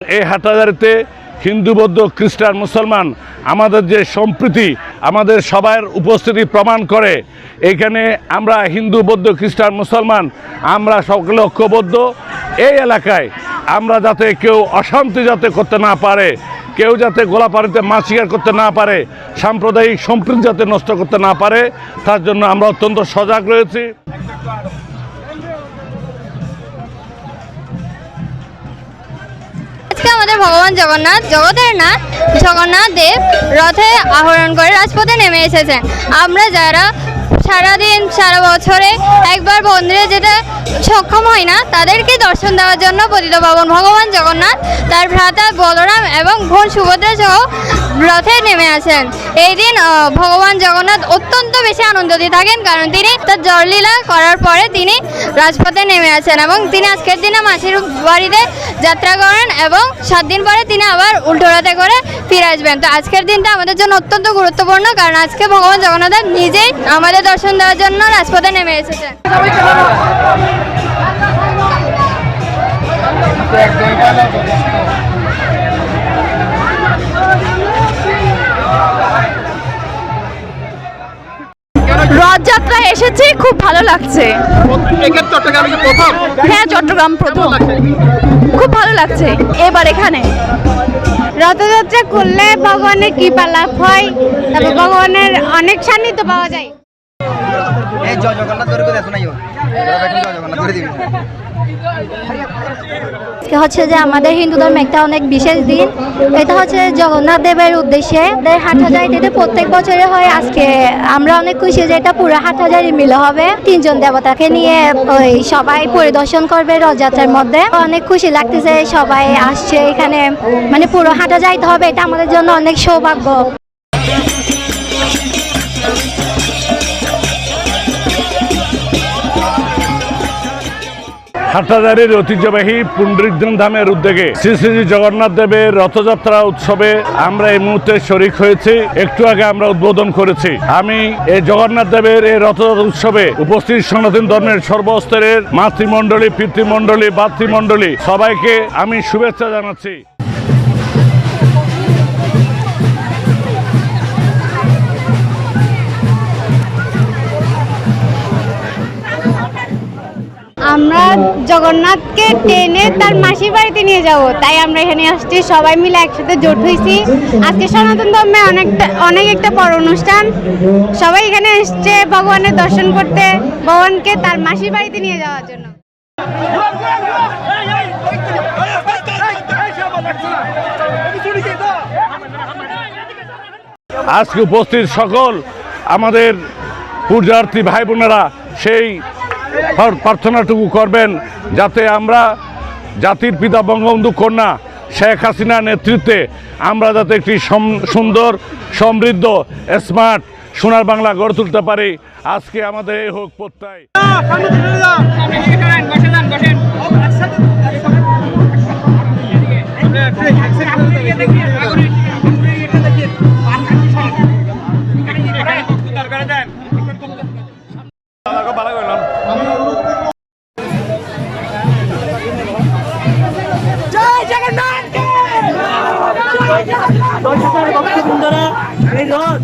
এই হাটাজারিতে হিন্দু, বৌদ্ধ, খ্রিস্টান, মুসলমান আমাদের যে সম্প্রীতি, আমাদের সবার উপস্থিতি প্রমাণ করে। এখানে আমরা হিন্দু, বৌদ্ধ, খ্রিস্টান, মুসলমান, আমরা সকলে ঐক্যবদ্ধ। এই এলাকায় আমরা যাতে কেউ অশান্তি যাতে করতে না পারে, কেউ যাতে গোলাপাড়িতে মাছ শিকার করতে না পারে, সাম্প্রদায়িক সম্প্রীতি যাতে নষ্ট করতে না পারে, তার জন্য আমরা অত্যন্ত সজাগ রয়েছি। আমাদের ভগবান জগন্নাথ জগতের নাথ জগন্নাথ দেব রথে আহরণ করে রাজপথে নেমে এসেছেন। আমরা যারা সারাদিন, সারা বছরে একবার মন্দিরে যেতে সক্ষম হয় না, তাদেরকে দর্শন দেওয়ার জন্য পতিত পাবন ভগবান জগন্নাথ, তার ভ্রাতা বলরাম এবং বোন সুভদ্রা সহ রথে নেমে আসেন। এই দিন ভগবান জগন্নাথ অত্যন্ত বেশি আনন্দিত থাকেন কারণ তিনি তার জললীলা করার পরে তিনি রাজপথে নেমে আসেন এবং তিনি আজকের দিনে মাসির বাড়িতে যাত্রা করেন এবং সাত দিন পরে তিনি আবার উল্টো উল্টোরাতে করে ফিরে আসবেন। তো আজকের দিনটা আমাদের জন্য অত্যন্ত গুরুত্বপূর্ণ কারণ আজকে ভগবান জগন্নাথ নিজেই আমাদের দর্শন দেওয়ার জন্য রাজপথে নেমে এসেছেন। রথযাত্রা এসেছি খুব ভালো লাগছে। হ্যাঁ চট্টগ্রাম প্রথম। খুব ভালো লাগছে। এবার এখানে। রথযাত্রা করলে ভগবানের কৃপা লাভ হয় তারপর ভগবানের অনেক সান্নিধ্য পাওয়া যায়। জয় জগন্নাথ হচ্ছে যে আমাদের হিন্দু ধর্মে একটা অনেক বিশেষ দিন। এটা হচ্ছে জগন্নাথ দেবের উদ্দেশ্যে। হাটহাজারিতে প্রত্যেক বছরে হয় আজকে। আমরা অনেক খুশি যে এটা পুরো হাট হাটহাজারি মিলে হবে। তিনজন দেবতাকে নিয়ে ওই সবাই পরিদর্শন করবে রথযাত্রার মধ্যে। অনেক খুশি লাগতেছে সবাই আসছে এখানে। মানে পুরো হাটহাজারিতে হবে, এটা আমাদের জন্য অনেক সৌভাগ্য। হাটহাজারির ঐতিহ্যবাহী পুণ্ডরিকজন ধামের উদ্যোগে শ্রী শ্রী জগন্নাথ দেবের রথযাত্রা উৎসবে আমরা এই মুহূর্তে শরিক হয়েছি। একটু আগে আমরা উদ্বোধন করেছি। আমি এই জগন্নাথ দেবের এই রথযাত্রা উৎসবে উপস্থিত সনাতন ধর্মের সর্বস্তরের মাতৃমণ্ডলী, পিতৃমণ্ডলী, ভাতৃমণ্ডলী সবাইকে আমি শুভেচ্ছা জানাচ্ছি। আমরা জগন্নাথকে টেনে তার মাসির বাড়িতে নিয়ে যাব। তাই আমরা এখানে আসছি, সবাই মিলে একসাথে জোট হয়েছি আজকে সনাতন ধর্মে অনেকটা, অনেক একটা বড় অনুষ্ঠান। সবাই এখানে এসছে ভগবানের দর্শন করতে, ভগবানকে তার মাসির বাড়িতে নিয়ে যাওয়ার জন্য। আজকে উপস্থিত সকল আমাদের পূজার্থী ভাই বোনেরা, সেই প্রার্থনাটুকু করবেন যাতে আমরা জাতির পিতা বঙ্গবন্ধু কন্যা শেখ হাসিনার নেতৃত্বে আমরা যাতে একটি সুন্দর, সমৃদ্ধ, স্মার্ট, সোনার বাংলা গড়ে তুলতে পারি। আজকে আমাদের এই হোক প্রত্যয়। দর্শকের ভক্তবৃন্দরা এই রথ